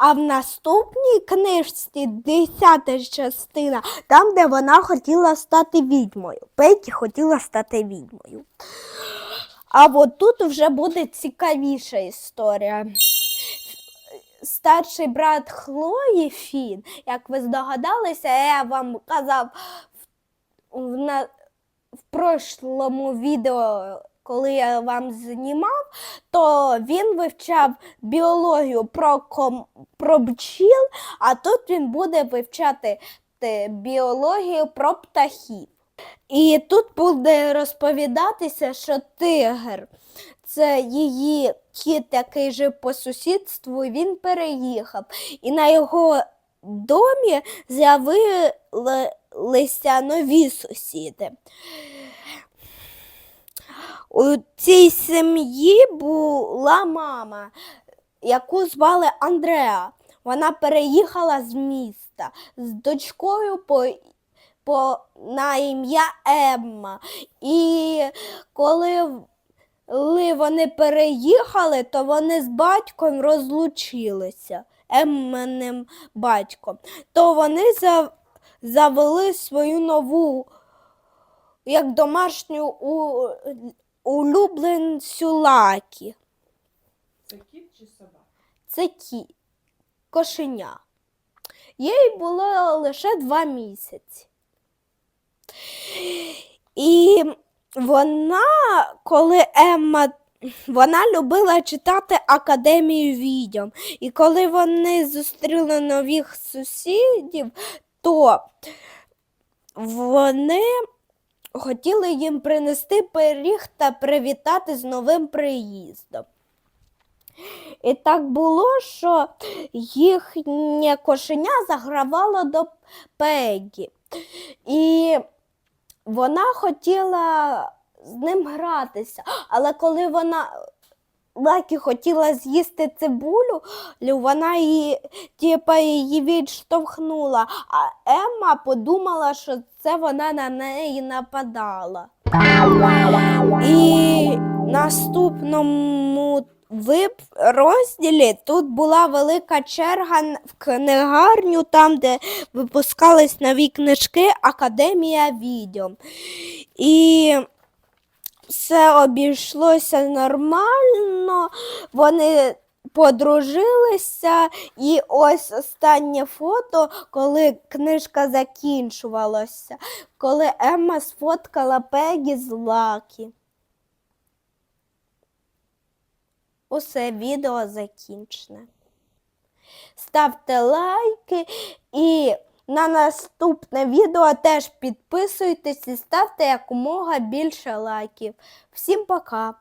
А в наступній книжці, десята частина, там, де вона хотіла стати відьмою. Пекі хотіла стати відьмою. А от тут вже буде цікавіша історія. Старший брат Хлої Фін, як ви здогадалися, я вам казав в, в, на, в прошлому відео, коли я вам знімав, то він вивчав біологію про, ком, про бджіл, а тут він буде вивчати біологію про птахів. І тут буде розповідатися, що тигр це її кіт, який жив по сусідству, він переїхав. І на його домі з'явилися нові сусіди. У цій сім'ї була мама, яку звали Андреа. Вона переїхала з міста з дочкою по, по, на ім'я Емма. І коли вони переїхали, то вони з батьком розлучилися, Емменим батьком. То вони за, завели свою нову, як домашню у, улюбленцю Лакі. Це кіт чи собака? Це кі, кошеня. Їй було лише два місяці. І вона, коли Емма, вона любила читати Академію відьом. І коли вони зустріли нових сусідів, то вони хотіли їм принести пиріг та привітати з новим приїздом. І так було, що їхнє кошеня загравало до Пегі. І вона хотіла з ним гратися, але коли вона Лакі хотіла з'їсти цибулю, вона її, типа, її відштовхнула, а Емма подумала, що це вона на неї нападала. І наступному вип- розділі тут була велика черга в книгарню, там, де випускались нові книжки Академія відьом. І все обійшлося нормально, вони подружилися, і ось останнє фото, коли книжка закінчувалася, коли Емма сфоткала Пегі з Лакі. Усе відео закінчене. Ставте лайки і на наступне відео теж підписуйтесь і ставте якомога більше лайків. Всім пока!